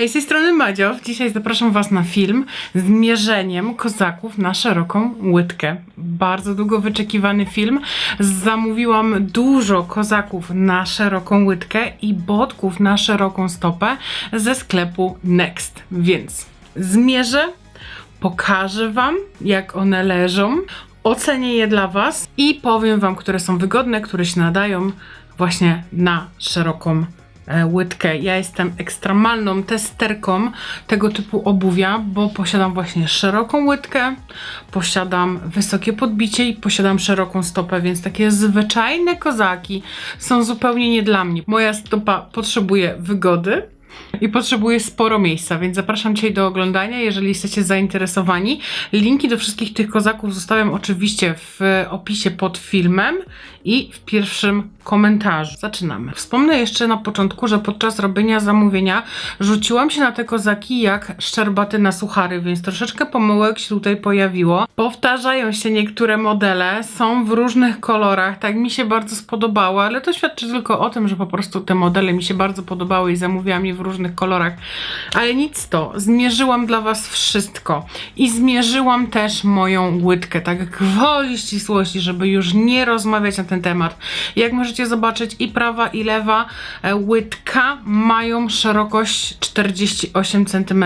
Hej, z tej strony Madziow. Dzisiaj zapraszam Was na film z mierzeniem kozaków na szeroką łydkę. Bardzo długo wyczekiwany film. Zamówiłam dużo kozaków na szeroką łydkę i botków na szeroką stopę ze sklepu Next. Więc zmierzę, pokażę Wam, jak one leżą, ocenię je dla Was i powiem Wam, które są wygodne, które się nadają właśnie na szeroką łydkę. Ja jestem ekstremalną testerką tego typu obuwia, bo posiadam właśnie szeroką łydkę, posiadam wysokie podbicie i posiadam szeroką stopę, więc takie zwyczajne kozaki są zupełnie nie dla mnie. Moja stopa potrzebuje wygody. I potrzebuje sporo miejsca, więc zapraszam Cię do oglądania, jeżeli jesteście zainteresowani. Linki do wszystkich tych kozaków zostawiam oczywiście w opisie pod filmem i w pierwszym komentarzu. Zaczynamy. Wspomnę jeszcze na początku, że podczas robienia zamówienia rzuciłam się na te kozaki jak szczerbaty na suchary, więc troszeczkę pomyłek się tutaj pojawiło. Powtarzają się niektóre modele, są w różnych kolorach, tak mi się bardzo spodobało, ale to świadczy tylko o tym, że po prostu te modele mi się bardzo podobały i zamówiłam je w różnych kolorach. Ale nic to, zmierzyłam dla Was wszystko i zmierzyłam też moją łydkę, tak jak woli ścisłości, żeby już nie rozmawiać na ten temat. Jak możecie zobaczyć, i prawa, i lewa e, łydka mają szerokość 48 cm.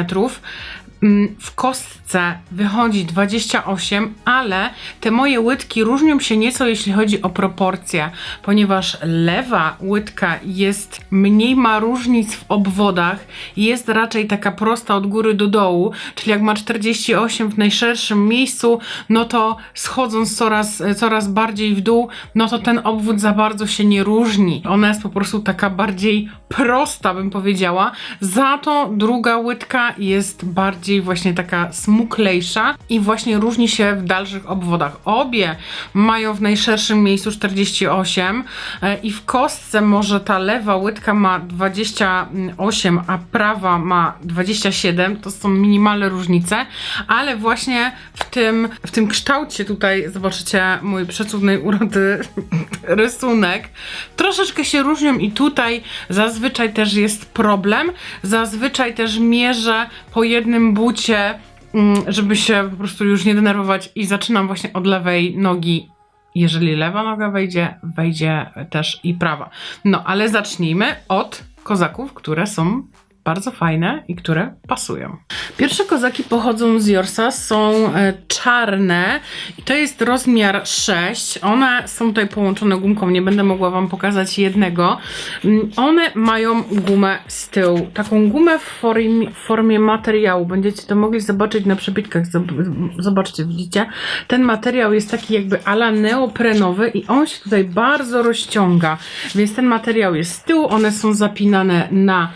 Mm, W kostce wychodzi 28, ale te moje łydki różnią się nieco, jeśli chodzi o proporcje, ponieważ lewa łydka jest mniej ma różnic w obwodach, jest raczej taka prosta od góry do dołu, czyli jak ma 48 w najszerszym miejscu, no to schodząc coraz, coraz bardziej w dół, no to ten obwód za bardzo się nie różni. Ona jest po prostu taka bardziej prosta, bym powiedziała. Za to druga łydka jest bardziej właśnie taka smuklejsza i właśnie różni się w dalszych obwodach. Obie mają w najszerszym miejscu 48 e, i w kostce może ta lewa łydka ma 28, a prawa ma 27. To są minimalne różnice, ale właśnie w tym, w tym kształcie tutaj zobaczycie mój przecudnej urody rysunek. Troszeczkę się różnią i tutaj zazwyczaj też jest problem. Zazwyczaj też mierzę po jednym bucie, mm, żeby się po prostu już nie denerwować i zaczynam właśnie od lewej nogi. Jeżeli lewa noga wejdzie, wejdzie też i prawa. No, ale zacznijmy od kozaków, które są bardzo fajne i które pasują. Pierwsze kozaki pochodzą z Jorsa, są e, czarne i to jest rozmiar 6. One są tutaj połączone gumką, nie będę mogła Wam pokazać jednego. Mm, One mają gumę z tyłu, taką gumę w formie, w formie materiału. Będziecie to mogli zobaczyć na przebitkach. Zob- Zobaczcie, widzicie? Ten materiał jest taki jakby ala neoprenowy i on się tutaj bardzo rozciąga. Więc ten materiał jest z tyłu, one są zapinane na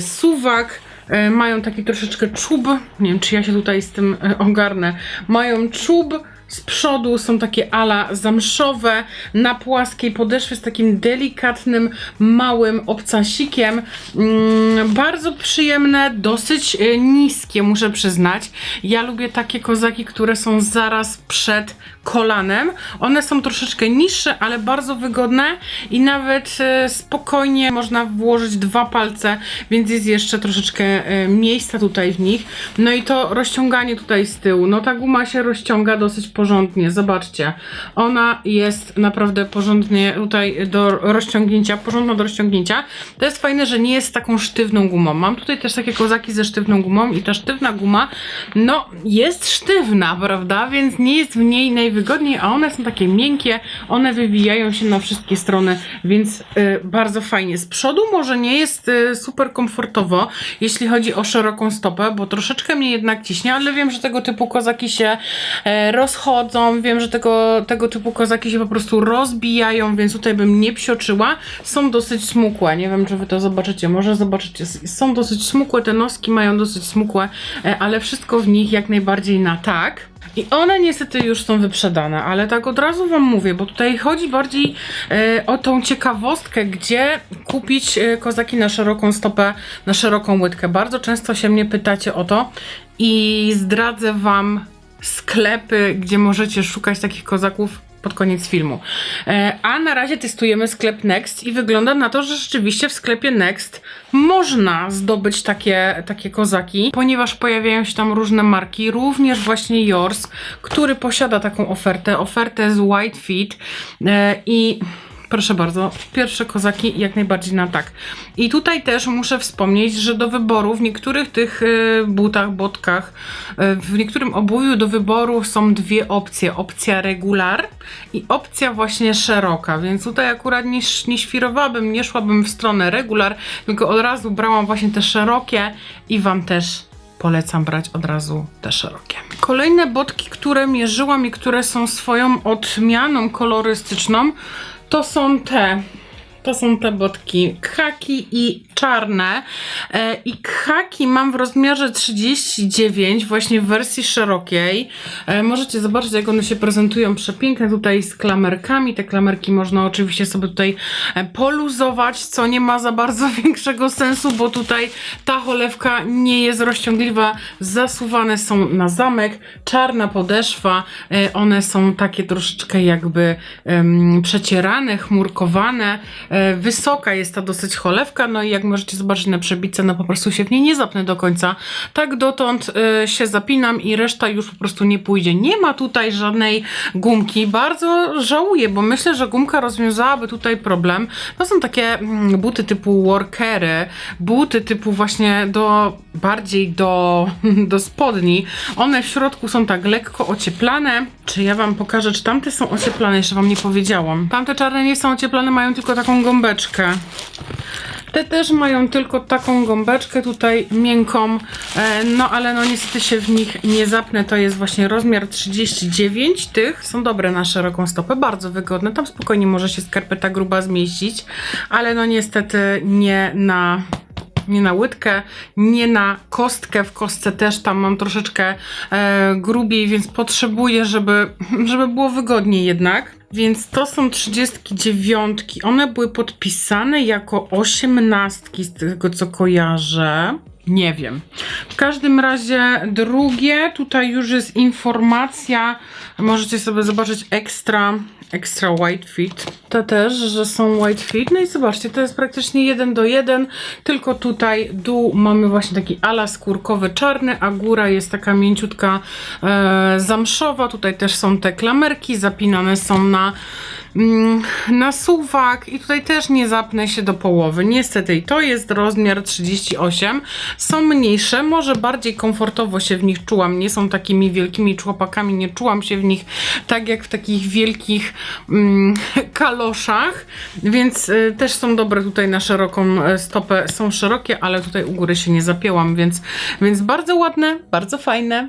suwak. E, mają taki troszeczkę czub. Nie wiem, czy ja się tutaj z tym e, ogarnę. Mają czub. Z przodu są takie ala zamszowe, na płaskiej podeszwie z takim delikatnym, małym obcasikiem. Mm, bardzo przyjemne, dosyć e, niskie, muszę przyznać. Ja lubię takie kozaki, które są zaraz przed kolanem. One są troszeczkę niższe, ale bardzo wygodne i nawet e, spokojnie można włożyć dwa palce, więc jest jeszcze troszeczkę e, miejsca tutaj w nich. No i to rozciąganie tutaj z tyłu. No ta guma się rozciąga dosyć porządnie. Zobaczcie. Ona jest naprawdę porządnie tutaj do rozciągnięcia, porządna do rozciągnięcia. To jest fajne, że nie jest taką sztywną gumą. Mam tutaj też takie kozaki ze sztywną gumą i ta sztywna guma, no jest sztywna, prawda? Więc nie jest w niej najwygodniej, a one są takie miękkie, one wywijają się na wszystkie strony, więc y, bardzo fajnie. Z przodu może nie jest y, super komfortowo, jeśli chodzi o szeroką stopę, bo troszeczkę mnie jednak ciśnie, ale wiem, że tego typu kozaki się e, rozchodzą, wiem, że tego, tego typu kozaki się po prostu rozbijają, więc tutaj bym nie psioczyła. Są dosyć smukłe, nie wiem, czy wy to zobaczycie, może zobaczycie. Są dosyć smukłe, te noski mają dosyć smukłe, e, ale wszystko w nich jak najbardziej na tak. I one niestety już są wyprzedane, ale tak od razu Wam mówię, bo tutaj chodzi bardziej e, o tą ciekawostkę, gdzie kupić e, kozaki na szeroką stopę, na szeroką łydkę. Bardzo często się mnie pytacie o to i zdradzę Wam sklepy, gdzie możecie szukać takich kozaków pod koniec filmu. E, a na razie testujemy sklep Next i wygląda na to, że rzeczywiście w sklepie Next można zdobyć takie, takie kozaki, ponieważ pojawiają się tam różne marki, również właśnie Yours, który posiada taką ofertę, ofertę z White Feet e, i Proszę bardzo, pierwsze kozaki jak najbardziej na tak. I tutaj też muszę wspomnieć, że do wyboru w niektórych tych y, butach, botkach, y, w niektórym obuwiu do wyboru są dwie opcje. Opcja regular i opcja właśnie szeroka, więc tutaj akurat nie, nie świrowałabym, nie szłabym w stronę regular, tylko od razu brałam właśnie te szerokie i Wam też polecam brać od razu te szerokie. Kolejne botki, które mierzyłam i które są swoją odmianą kolorystyczną, to są te. To są te botki khaki i czarne. E, I khaki mam w rozmiarze 39, właśnie w wersji szerokiej. E, możecie zobaczyć, jak one się prezentują przepiękne tutaj z klamerkami. Te klamerki można oczywiście sobie tutaj e, poluzować, co nie ma za bardzo większego sensu, bo tutaj ta cholewka nie jest rozciągliwa. Zasuwane są na zamek. Czarna podeszwa. One są takie troszeczkę jakby przecierane, chmurkowane. E, wysoka jest ta dosyć cholewka, no i jak możecie zobaczyć na przebice, no po prostu się w niej nie zapnę do końca. Tak dotąd e, się zapinam i reszta już po prostu nie pójdzie. Nie ma tutaj żadnej gumki. Bardzo żałuję, bo myślę, że gumka rozwiązałaby tutaj problem. To są takie mm, buty typu workery, buty typu właśnie do bardziej do, do spodni. One w środku są tak lekko ocieplane. Czy ja wam pokażę, czy tamte są ocieplane? Jeszcze wam nie powiedziałam. Tamte czarne nie są ocieplane, mają tylko taką gąbeczkę. Te też mają tylko taką gąbeczkę tutaj miękką, e, no ale no niestety się w nich nie zapnę. To jest właśnie rozmiar 39 tych. Są dobre na szeroką stopę, bardzo wygodne. Tam spokojnie może się skarpeta gruba zmieścić, ale no niestety nie na nie na łydkę, nie na kostkę. W kostce też tam mam troszeczkę e, grubiej, więc potrzebuję, żeby, żeby było wygodniej jednak. Więc to są 39. One były podpisane jako 18 z tego co kojarzę. Nie wiem. W każdym razie drugie, tutaj już jest informacja. Możecie sobie zobaczyć ekstra, ekstra white feet. To też, że są white feet. No i zobaczcie, to jest praktycznie jeden do jeden, tylko tutaj dół mamy właśnie taki ala skórkowy czarny, a góra jest taka mięciutka e, zamszowa. Tutaj też są te klamerki, zapinane są na mm, na suwak i tutaj też nie zapnę się do połowy. Niestety i to jest rozmiar 38. Są mniejsze, może bardziej komfortowo się w nich czułam. Nie są takimi wielkimi człopakami, nie czułam się w nich tak jak w takich wielkich mm, kaloszach, więc y, też są dobre tutaj na szeroką y, stopę. Są szerokie, ale tutaj u góry się nie zapięłam, więc, więc bardzo ładne, bardzo fajne,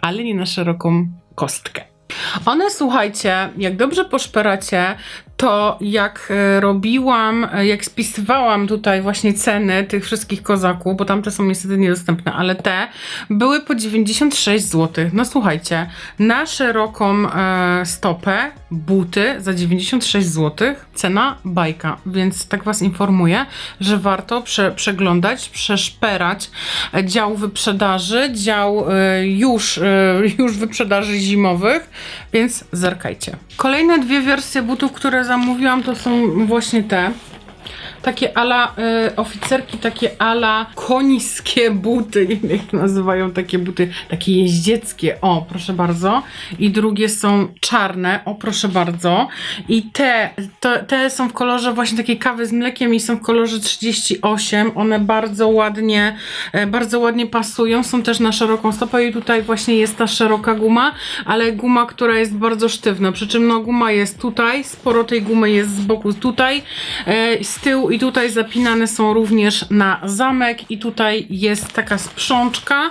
ale nie na szeroką kostkę. One, słuchajcie, jak dobrze poszperacie, to jak e, robiłam, e, jak spisywałam tutaj właśnie ceny tych wszystkich kozaków, bo tamte są niestety niedostępne, ale te były po 96 zł. No słuchajcie, na szeroką e, stopę buty za 96 zł, cena bajka, więc tak Was informuję, że warto prze, przeglądać, przeszperać dział wyprzedaży, dział już, już wyprzedaży zimowych, więc zerkajcie. Kolejne dwie wersje butów, które zamówiłam, to są właśnie te. Takie ala y, oficerki, takie ala koniskie buty, jak nazywają takie buty, takie jeździeckie, o proszę bardzo. I drugie są czarne, o proszę bardzo. I te, to, te są w kolorze właśnie takiej kawy z mlekiem i są w kolorze 38. One bardzo ładnie, e, bardzo ładnie pasują, są też na szeroką stopę i tutaj właśnie jest ta szeroka guma, ale guma, która jest bardzo sztywna, przy czym no guma jest tutaj, sporo tej gumy jest z boku tutaj, e, z tyłu i tutaj zapinane są również na zamek i tutaj jest taka sprzączka,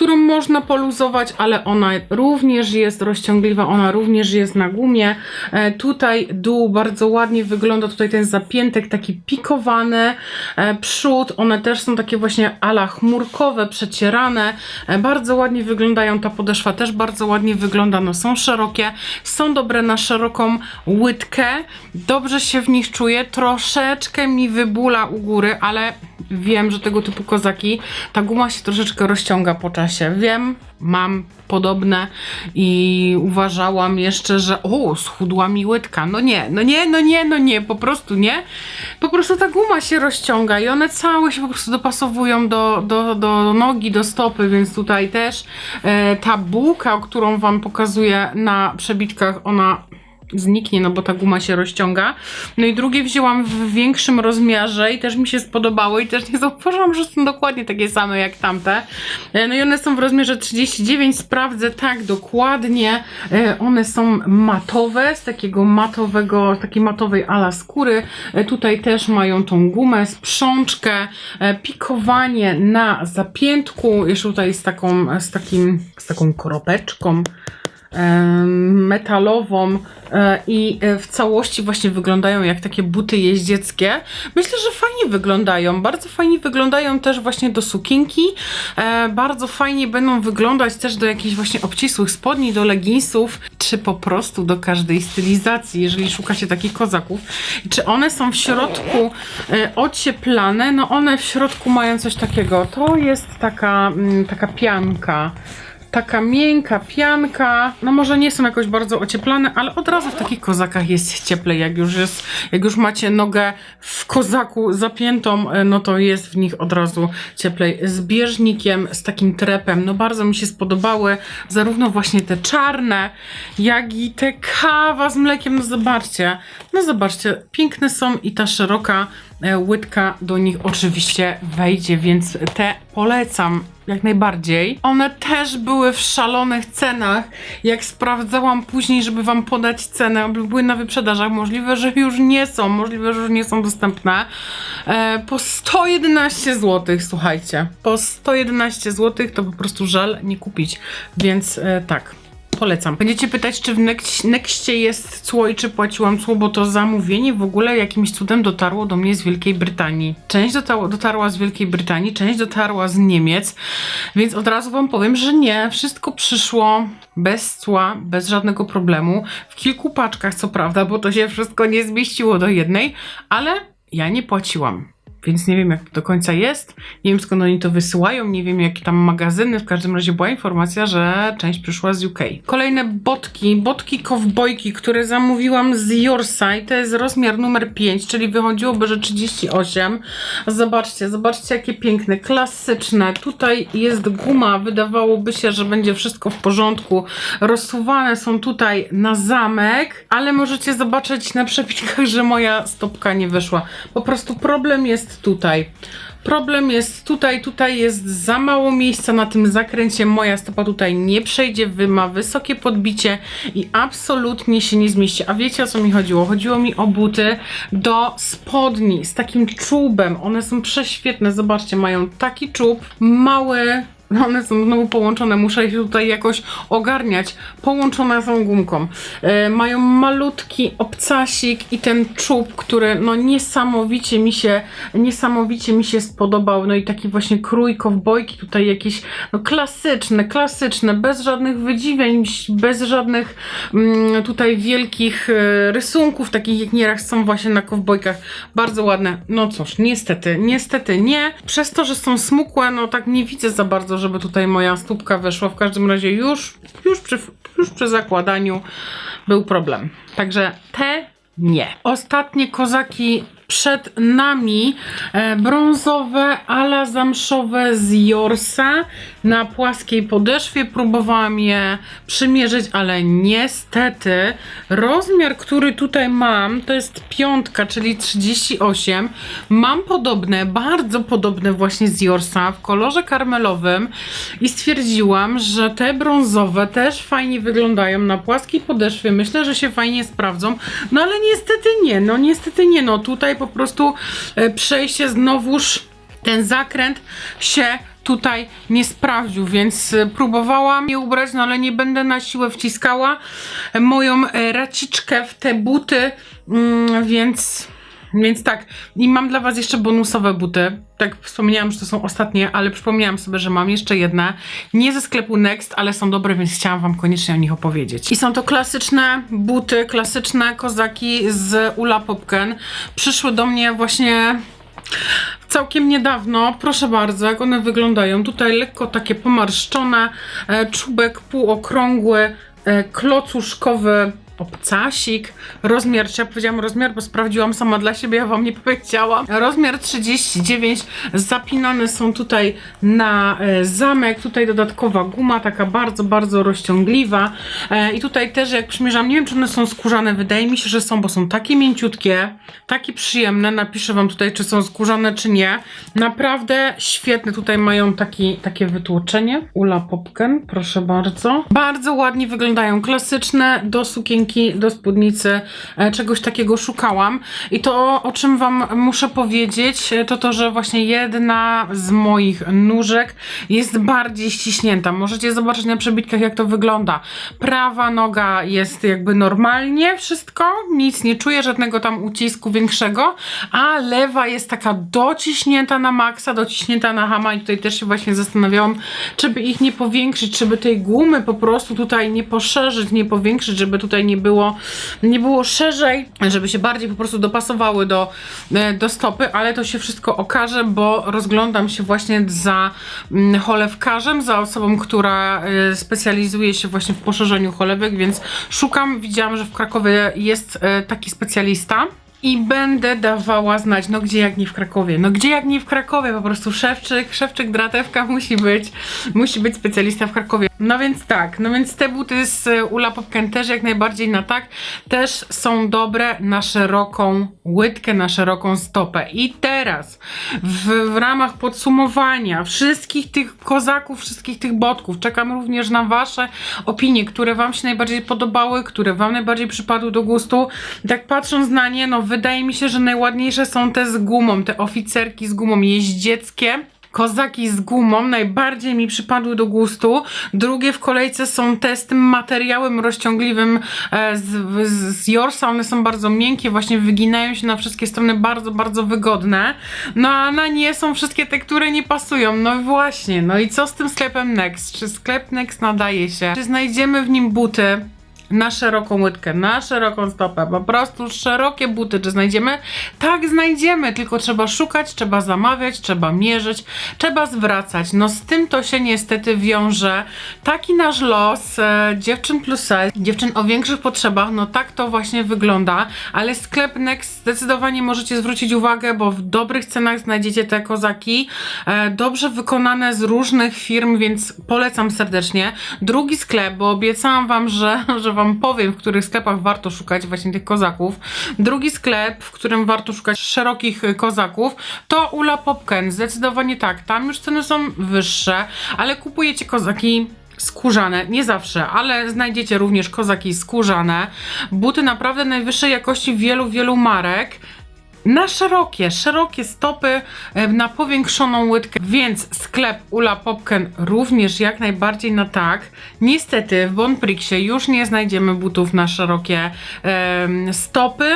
którą można poluzować, ale ona również jest rozciągliwa, ona również jest na gumie. E, tutaj dół bardzo ładnie wygląda, tutaj ten zapiętek taki pikowany, e, przód, one też są takie właśnie ala chmurkowe, przecierane, e, bardzo ładnie wyglądają, ta podeszwa też bardzo ładnie wygląda, no są szerokie, są dobre na szeroką łydkę, dobrze się w nich czuję, troszeczkę mi wybula u góry, ale wiem, że tego typu kozaki, ta guma się troszeczkę rozciąga po czasie. Wiem, mam podobne i uważałam jeszcze, że o, schudła mi łydka. No nie, no nie, no nie, no nie, po prostu nie. Po prostu ta guma się rozciąga i one całe się po prostu dopasowują do, do, do nogi, do stopy, więc tutaj też e, ta bułka, którą wam pokazuję na przebitkach, ona zniknie, no bo ta guma się rozciąga. No i drugie wzięłam w większym rozmiarze i też mi się spodobało i też nie zauważyłam, że są dokładnie takie same jak tamte. E, No i one są w rozmiarze 39, sprawdzę tak dokładnie. E, One są matowe, z takiego matowego, takiej matowej ala skóry. E, Tutaj też mają tą gumę, sprzączkę, pikowanie na zapiętku, jeszcze tutaj z taką, z takim, z taką koropeczką em, metalową e, i e, w całości właśnie wyglądają jak takie buty jeździeckie. Myślę, że fajnie wyglądają. Bardzo fajnie wyglądają też właśnie do sukienki. E, bardzo fajnie będą wyglądać też do jakichś właśnie obcisłych spodni, do leginsów, czy po prostu do każdej stylizacji, jeżeli szukacie takich kozaków. Czy one są w środku ocieplane? No one w środku mają coś takiego. To jest taka, mm, taka pianka taka miękka pianka. No może nie są jakoś bardzo ocieplane, ale od razu w takich kozakach jest cieplej. Jak już jest, jak już macie nogę w kozaku zapiętą, e, no to jest w nich od razu cieplej. Z bieżnikiem, z takim trepem. No bardzo mi się spodobały zarówno właśnie te czarne, jak i te kawa z mlekiem. No zobaczcie. No zobaczcie, piękne są i ta szeroka e, łydka do nich oczywiście wejdzie, więc te polecam jak najbardziej. One też były w szalonych cenach. Jak sprawdzałam później, żeby wam podać cenę, były na wyprzedażach. Możliwe, że już nie są, możliwe, że już nie są dostępne. E, po 111 zł, słuchajcie. Po 111 zł to po prostu żal nie kupić. Więc e, tak polecam. Będziecie pytać, czy w Nexcie jest cło i czy płaciłam cło, bo to zamówienie w ogóle jakimś cudem dotarło do mnie z Wielkiej Brytanii. Część dotarła z Wielkiej Brytanii, część dotarła z Niemiec, więc od razu wam powiem, że nie. Wszystko przyszło bez cła, bez żadnego problemu. W kilku paczkach, co prawda, bo to się wszystko nie zmieściło do jednej, ale ja nie płaciłam. Więc nie wiem, jak to do końca jest. Nie wiem, skąd oni to wysyłają. Nie wiem, jakie tam magazyny. W każdym razie była informacja, że część przyszła z UK. Kolejne botki, botki kowbojki, które zamówiłam z Yorside. To jest rozmiar numer 5, czyli wychodziłoby, że 38. Zobaczcie, zobaczcie, jakie piękne, klasyczne. Tutaj jest guma. Wydawałoby się, że będzie wszystko w porządku. Rozsuwane są tutaj na zamek, ale możecie zobaczyć na przepitkach, że moja stopka nie wyszła. Po prostu problem jest tutaj. Problem jest tutaj, tutaj jest za mało miejsca na tym zakręcie. Moja stopa tutaj nie przejdzie, wy ma wysokie podbicie i absolutnie się nie zmieści. A wiecie o co mi chodziło? Chodziło mi o buty do spodni z takim czubem. One są prześwietne. Zobaczcie, mają taki czub, mały, one są znowu połączone, muszę się tutaj jakoś ogarniać. Połączone są gumką. E, mają malutki obcasik i ten czub, który no niesamowicie mi się, niesamowicie mi się spodobał. No i taki właśnie krój kowbojki, tutaj jakieś no klasyczne, klasyczne, bez żadnych wydziwień, bez żadnych mm, tutaj wielkich e, rysunków, takich jak nieraz są właśnie na kowbojkach. Bardzo ładne. No cóż, niestety, niestety nie. Przez to, że są smukłe, no tak nie widzę za bardzo, żeby tutaj moja stópka weszła. W każdym razie już, już przy, już przy zakładaniu był problem. Także te nie. Ostatnie kozaki przed nami e, brązowe, ala zamszowe z Jorsa na płaskiej podeszwie. Próbowałam je przymierzyć, ale niestety rozmiar, który tutaj mam, to jest piątka, czyli 38. Mam podobne, bardzo podobne właśnie z Jorsa w kolorze karmelowym i stwierdziłam, że te brązowe też fajnie wyglądają na płaskiej podeszwie. Myślę, że się fajnie sprawdzą, no ale niestety nie, no niestety nie, no tutaj po prostu e, przejście znowuż ten zakręt się tutaj nie sprawdził, więc e, próbowałam je ubrać, no ale nie będę na siłę wciskała e, moją raciczkę w te buty, mm, więc więc tak, i mam dla Was jeszcze bonusowe buty. Tak wspomniałam, że to są ostatnie, ale przypomniałam sobie, że mam jeszcze jedne. Nie ze sklepu Next, ale są dobre, więc chciałam Wam koniecznie o nich opowiedzieć. I są to klasyczne buty, klasyczne kozaki z Ula Popken. Przyszły do mnie właśnie całkiem niedawno. Proszę bardzo, jak one wyglądają. Tutaj lekko takie pomarszczone, e, czubek półokrągły, e, klocuszkowy obcasik, rozmiar, czy ja powiedziałam rozmiar, bo sprawdziłam sama dla siebie, ja wam nie powiedziałam. Rozmiar 39, zapinane są tutaj na e, zamek, tutaj dodatkowa guma, taka bardzo, bardzo rozciągliwa e, i tutaj też jak przymierzam, nie wiem czy one są skórzane, wydaje mi się, że są, bo są takie mięciutkie, takie przyjemne, napiszę wam tutaj, czy są skórzane, czy nie. Naprawdę świetne, tutaj mają taki, takie wytłoczenie. Ula Popken, proszę bardzo. Bardzo ładnie wyglądają, klasyczne do sukienki, do spódnicy, e, czegoś takiego szukałam. I to, o czym wam muszę powiedzieć, e, to to, że właśnie jedna z moich nóżek jest bardziej ściśnięta. Możecie zobaczyć na przebitkach, jak to wygląda. Prawa noga jest jakby normalnie wszystko, nic nie czuję, żadnego tam ucisku większego, a lewa jest taka dociśnięta na maksa, dociśnięta na hama i tutaj też się właśnie zastanawiałam, czy by ich nie powiększyć, czy by tej gumy po prostu tutaj nie poszerzyć, nie powiększyć, żeby tutaj nie było, nie było szerzej, żeby się bardziej po prostu dopasowały do, e, do stopy, ale to się wszystko okaże, bo rozglądam się właśnie za mm, cholewkarzem, za osobą, która e, specjalizuje się właśnie w poszerzeniu cholewek, więc szukam, widziałam, że w Krakowie jest e, taki specjalista. I będę dawała znać, no gdzie jak nie w Krakowie. No gdzie jak nie w Krakowie, po prostu szewczyk, szewczyk dratewka musi być, musi być specjalista w Krakowie. No więc tak, no więc te buty z y, Ula Popken też jak najbardziej na tak, też są dobre na szeroką łydkę, na szeroką stopę. I teraz w, w ramach podsumowania wszystkich tych kozaków, wszystkich tych botków, czekam również na wasze opinie, które wam się najbardziej podobały, które wam najbardziej przypadły do gustu. Tak patrząc na nie, no wydaje mi się, że najładniejsze są te z gumą, te oficerki z gumą jeździeckie. Kozaki z gumą najbardziej mi przypadły do gustu. Drugie w kolejce są te z tym materiałem rozciągliwym e, z, z, Jorsa. One są bardzo miękkie, właśnie wyginają się na wszystkie strony, bardzo, bardzo wygodne. No a na nie są wszystkie te, które nie pasują. No właśnie, no i co z tym sklepem Next? Czy sklep Next nadaje się? Czy znajdziemy w nim buty? Na szeroką łydkę, na szeroką stopę, po prostu szerokie buty, czy znajdziemy? Tak, znajdziemy, tylko trzeba szukać, trzeba zamawiać, trzeba mierzyć, trzeba zwracać. No z tym to się niestety wiąże taki nasz los e, dziewczyn plus size, dziewczyn o większych potrzebach, no tak to właśnie wygląda, ale sklep Next zdecydowanie możecie zwrócić uwagę, bo w dobrych cenach znajdziecie te kozaki, e, dobrze wykonane z różnych firm, więc polecam serdecznie. Drugi sklep, bo obiecałam wam, że, że wam powiem, w których sklepach warto szukać właśnie tych kozaków. Drugi sklep, w którym warto szukać szerokich y, kozaków, to Ula Popken. Zdecydowanie tak. Tam już ceny są wyższe, ale kupujecie kozaki skórzane, nie zawsze, ale znajdziecie również kozaki skórzane. Buty naprawdę najwyższej jakości wielu, wielu marek na szerokie, szerokie stopy, e, na powiększoną łydkę, więc sklep Ula Popken również jak najbardziej na tak. Niestety w Bonprixie już nie znajdziemy butów na szerokie em, stopy.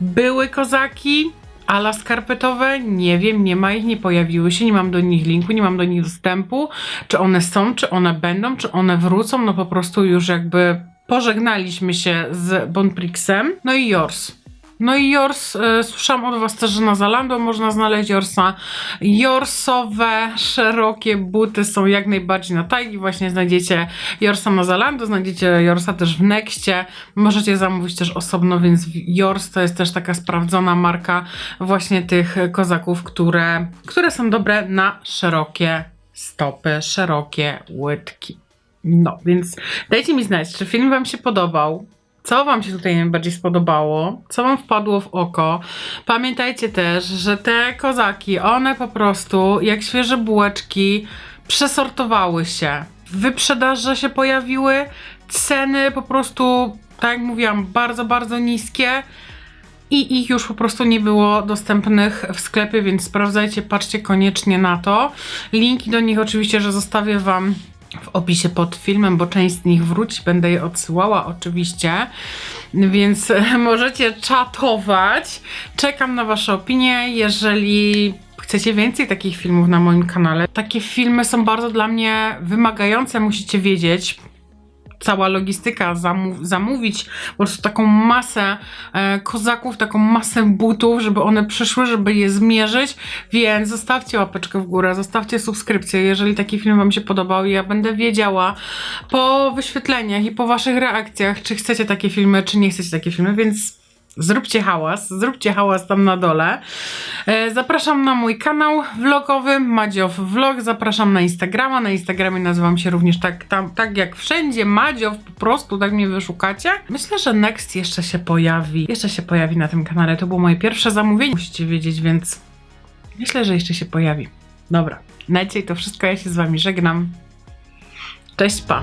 Były kozaki, ala skarpetowe, nie wiem, nie ma ich, nie pojawiły się, nie mam do nich linku, nie mam do nich dostępu. Czy one są, czy one będą, czy one wrócą, no po prostu już jakby pożegnaliśmy się z Bonprixem. No i yours. No i Jors, e, słyszałam od Was też, że na Zalando można znaleźć Jorsa. Jorsowe, szerokie buty są jak najbardziej na tajgi. Właśnie znajdziecie Jorsa na Zalando, znajdziecie Jorsa też w Nexcie. Możecie zamówić też osobno, więc Jors to jest też taka sprawdzona marka właśnie tych kozaków, które, które są dobre na szerokie stopy, szerokie łydki. No, więc dajcie mi znać, czy film Wam się podobał. Co Wam się tutaj najbardziej spodobało? Co Wam wpadło w oko? Pamiętajcie też, że te kozaki, one po prostu jak świeże bułeczki przesortowały się. W wyprzedaży się pojawiły, ceny po prostu, tak jak mówiłam, bardzo, bardzo niskie i ich już po prostu nie było dostępnych w sklepie, więc sprawdzajcie, patrzcie koniecznie na to. Linki do nich oczywiście, że zostawię Wam w opisie pod filmem, bo część z nich wróci, będę je odsyłała oczywiście, więc możecie czatować. Czekam na Wasze opinie, jeżeli chcecie więcej takich filmów na moim kanale. Takie filmy są bardzo dla mnie wymagające, musicie wiedzieć. Cała logistyka, zamów, zamówić po prostu taką masę e, kozaków, taką masę butów, żeby one przyszły, żeby je zmierzyć, więc zostawcie łapeczkę w górę, zostawcie subskrypcję, jeżeli taki film Wam się podobał i ja będę wiedziała po wyświetleniach i po Waszych reakcjach, czy chcecie takie filmy, czy nie chcecie takie filmy, więc Zróbcie hałas, zróbcie hałas tam na dole. E, Zapraszam na mój kanał vlogowy Madziow Vlog, zapraszam na Instagrama, na Instagramie nazywam się również tak, tam, tak jak wszędzie Madziow, po prostu tak mnie wyszukacie. Myślę, że Next jeszcze się pojawi, jeszcze się pojawi na tym kanale, to było moje pierwsze zamówienie, musicie wiedzieć, więc myślę, że jeszcze się pojawi. Dobra, na dzisiaj to wszystko, ja się z Wami żegnam. Cześć, pa!